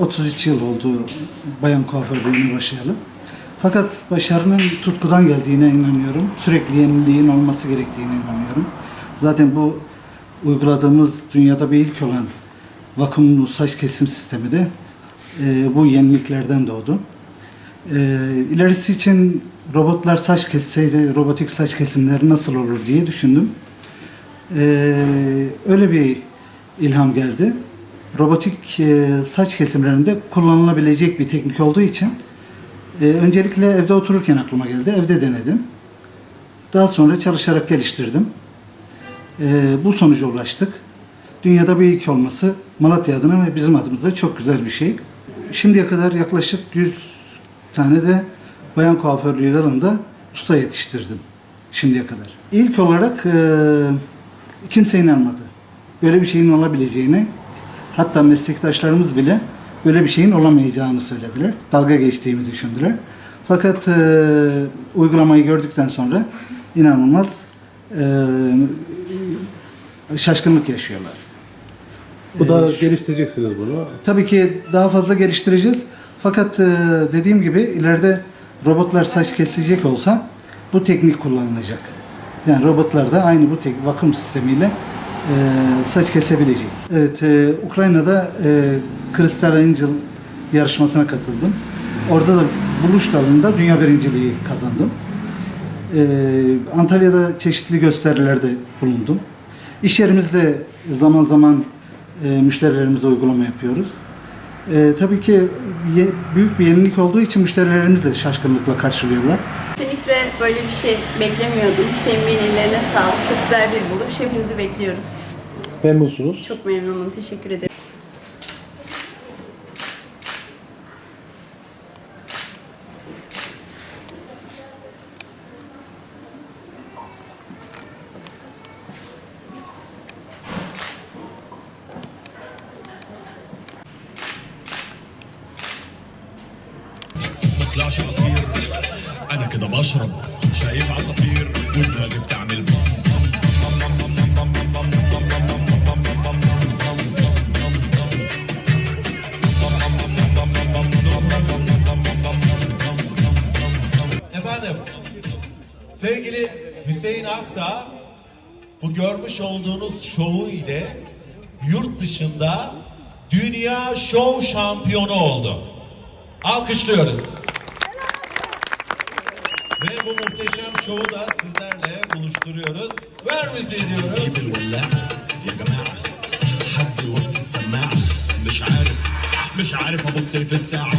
33 yıl oldu bayan kuaförlüğüne başlayalım. Fakat başarının tutkudan geldiğine inanıyorum. Sürekli yeniliğin olması gerektiğine inanıyorum. Zaten bu uyguladığımız dünyada bir ilk olan vakumlu saç kesim sistemi de e, bu yeniliklerden doğdu. E, ilerisi için robotlar saç kesseydi robotik saç kesimleri nasıl olur diye düşündüm. E, öyle bir ilham geldi. Robotik e, saç kesimlerinde kullanılabilecek bir teknik olduğu için e, öncelikle evde otururken aklıma geldi. Evde denedim. Daha sonra çalışarak geliştirdim. E, bu sonuca ulaştık. Dünyada bir ilk olması Malatya adına ve bizim adımıza çok güzel bir şey. Şimdiye kadar yaklaşık 100 tane de bayan kuaförlüğü dalında usta yetiştirdim şimdiye kadar. İlk olarak e, kimse inanmadı. Böyle bir şeyin olabileceğini, hatta meslektaşlarımız bile böyle bir şeyin olamayacağını söylediler. Dalga geçtiğimi düşündüler. Fakat e, uygulamayı gördükten sonra inanılmaz e, şaşkınlık yaşıyorlar. Bu da Ee, geliştireceksiniz bunu. Tabii ki daha fazla geliştireceğiz. Fakat e, dediğim gibi ileride robotlar saç kesecek olsa bu teknik kullanılacak. Yani robotlar da aynı bu tek vakum sistemiyle saç kesebilecek. Evet, e, Ukrayna'da e, Crystal Angel yarışmasına katıldım. Orada da buluş dalında dünya birinciliği kazandım. Ee, Antalya'da çeşitli gösterilerde bulundum. İş yerimizde zaman zaman e, müşterilerimize uygulama yapıyoruz. Ee, tabii ki ye- büyük bir yenilik olduğu için müşterilerimiz de şaşkınlıkla karşılıyorlar. Böyle bir şey beklemiyordum. Hüseyin ellerine sağlık. Çok güzel bir buluş. Hepinizi bekliyoruz. Memnunsunuz. Çok memnunum. Teşekkür ederim. Klar, بشرب شايف عصافير ودماغي بتعمل Efendim, sevgili Hüseyin Akta bu görmüş olduğunuz şovu ile yurt dışında dünya şov şampiyonu oldu. Alkışlıyoruz. Ve bu muhteşem şovu da sizlerle buluşturuyoruz. Ver müziği diyoruz. جيب الولاعة يا جماعة حد يوطي السماعة مش عارف مش عارف ابص في الساعة